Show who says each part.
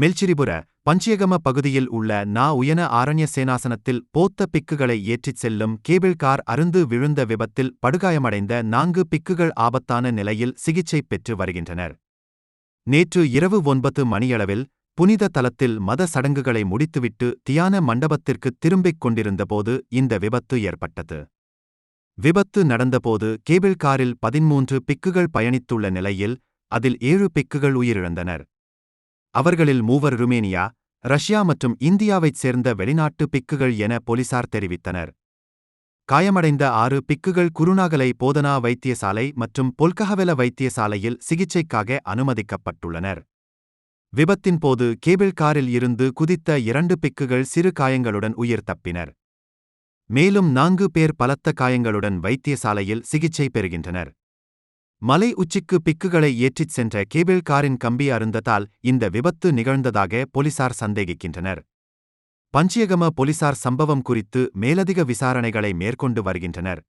Speaker 1: மெல்சிரிபுர பஞ்சியகம பகுதியில் உள்ள நா உயன ஆரண்ய சேனாசனத்தில் போத்த பிக்குகளை ஏற்றிச் செல்லும் கேபிள் கார் அருந்து விழுந்த விபத்தில் படுகாயமடைந்த நான்கு பிக்குகள் ஆபத்தான நிலையில் சிகிச்சை பெற்று வருகின்றனர். நேற்று இரவு ஒன்பது மணியளவில் புனித தலத்தில் மத சடங்குகளை முடித்துவிட்டு தியான மண்டபத்திற்கு திரும்பிக் கொண்டிருந்தபோது இந்த விபத்து ஏற்பட்டது. விபத்து நடந்தபோது கேபிள் காரில் பதிமூன்று பிக்குகள் பயணித்துள்ள நிலையில் அதில் ஏழு பிக்குகள் உயிரிழந்தனர். அவர்களில் மூவர் ருமேனியா ரஷ்யா மற்றும் இந்தியாவைச் சேர்ந்த வெளிநாட்டு பிக்குகள் என போலீசார் தெரிவித்தனர். காயமடைந்த ஆறு பிக்குகள் குருநாகலை போதனா வைத்தியசாலை மற்றும் பொல்கஹவெல வைத்தியசாலையில் சிகிச்சைக்காக அனுமதிக்கப்பட்டுள்ளனர். விபத்தின் போது கேபிள் காரில் இருந்து குதித்த இரண்டு பிக்குகள் சிறு காயங்களுடன் உயிர் தப்பினர். மேலும் நான்கு பேர் பலத்த காயங்களுடன் வைத்தியசாலையில் சிகிச்சை பெறுகின்றனர். மலை உச்சிக்கு பிக்குகளை ஏற்றிச் சென்ற கேபிள் காரின் கம்பி அருந்ததால் இந்த விபத்து நிகழ்ந்ததாக போலீசார் சந்தேகிக்கின்றனர். பஞ்சியகம போலீசார் சம்பவம் குறித்து மேலதிக விசாரணைகளை மேற்கொண்டு வருகின்றனர்.